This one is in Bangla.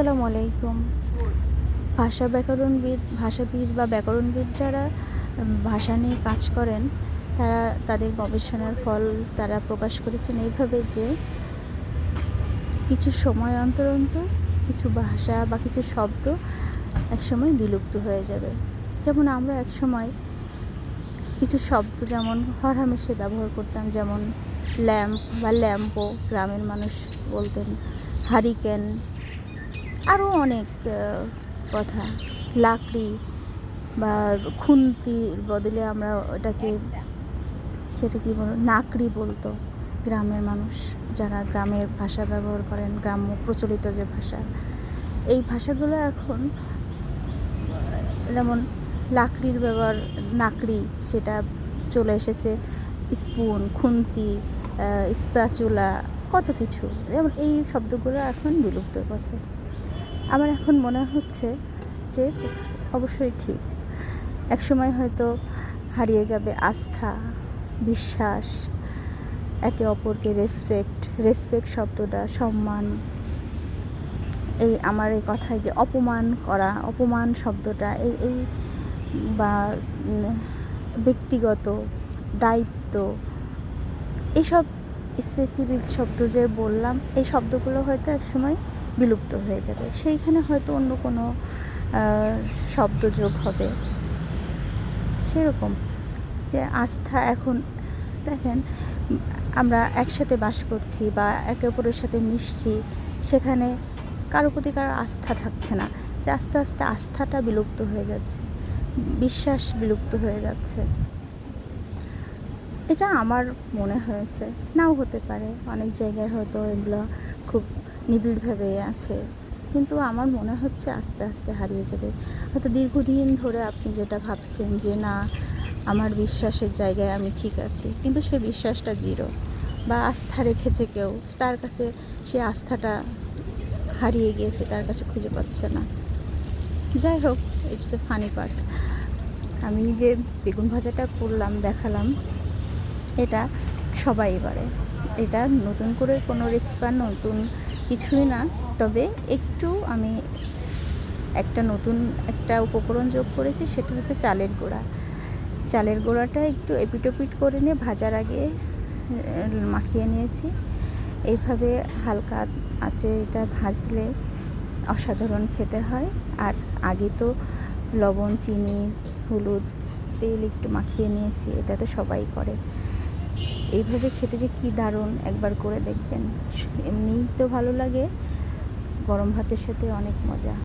আসসালামু আলাইকুম। ভাষা ব্যাকরণবিদ, ভাষাবিদ বা ব্যাকরণবিদ যারা ভাষা নিয়ে কাজ করেন, তারা তাদের গবেষণার ফল তারা প্রকাশ করেছেন এইভাবে যে কিছু সময় অন্তর অন্তর কিছু ভাষা বা কিছু শব্দ একসময় বিলুপ্ত হয়ে যাবে। যেমন আমরা একসময় কিছু শব্দ যেমন হরহামেশে ব্যবহার করতাম, যেমন ল্যাম্প বা ল্যাম্পো, গ্রামের মানুষ বলতেন, হারিকেন আরও অনেক কথা। লাকড়ি বা খুন্তির বদলে আমরা ওটাকে সেটা কি বলো নাকড়ি বলতো গ্রামের মানুষ। যারা গ্রামের ভাষা ব্যবহার করেন, গ্রাম্য প্রচলিত যে ভাষা। এই ভাষাগুলো এখন, যেমন লাকড়ির ব্যবহার, নাকড়ি, সেটা চলে এসেছে। স্পুন, খুন্তি স্প্যাচুলা, কত কিছু। যেমন এই শব্দগুলো এখন বিলুপ্তর পথে। আমার এখন মনে হচ্ছে যে অবশ্যই ঠিক। একসময় হয়তো হারিয়ে যাবে আস্থা, বিশ্বাস, একে অপরকে রেসপেক্ট রেসপেক্ট শব্দটা, সম্মান। এই আমার এই কথায় যে অপমান করা, অপমান শব্দটা, এই এই বা ব্যক্তিগত দায়িত্ব এইসব স্পেসিফিক শব্দ যে বললাম, এই শব্দগুলো হয়তো একসময় বিলুপ্ত হয়ে যাবে। সেইখানে হয়তো অন্য কোনো শব্দ যোগ হবে। সেরকম যে আস্থা এখন, দেখেন, আমরা একসাথে বাস করছি বা একে অপরের সাথে মিশছি, সেখানে কারও প্রতি কারও আস্থা থাকছে না। যে আস্তে আস্তে আস্থাটা বিলুপ্ত হয়ে যাচ্ছে, বিশ্বাস বিলুপ্ত হয়ে যাচ্ছে। এটা আমার মনে হয়েছে। নাও হতে পারে। অনেক জায়গায় হয়তো এগুলো খুব নিবিড়ভাবে আছে। কিন্তু আমার মনে হচ্ছে আস্তে আস্তে হারিয়ে যাবে। হয়তো দীর্ঘদিন ধরে আপনি যেটা ভাবছেন যে, না, আমার বিশ্বাসের জায়গায় আমি ঠিক আছি। কিন্তু সে বিশ্বাসটা জিরো বা আস্থা রেখেছে কেউ। তার কাছে সে আস্থাটা হারিয়ে গিয়েছে, তার কাছে খুঁজে পাচ্ছে না। যাই হোক ইটস এ ফানি পার্ট আমি যে বেগুন ভাজাটা করলাম, দেখালাম, এটা সবাই এবারে এটা নতুন করে কোনো রেসিপি নতুন কিছুই না, তবে একটু আমি একটা নতুন একটা উপকরণ যোগ করেছি, সেটা হচ্ছে চালের গুঁড়া। চালের গুঁড়াটা একটু এপিটোপিট করে নিয়ে ভাজার আগে মাখিয়ে নিয়েছি। এইভাবে হালকা আছে এটা ভাজলে অসাধারণ খেতে হয়। আর আগে তো লবণ, চিনি, হলুদ, তেল একটু মাখিয়ে নিয়েছি এটা তো সবাই করে। এইভাবে খেতে যে কি দারুণ, একবার করে দেখবেন। এমনিই তো ভালো লাগে, গরম ভাতের সাথে অনেক মজা।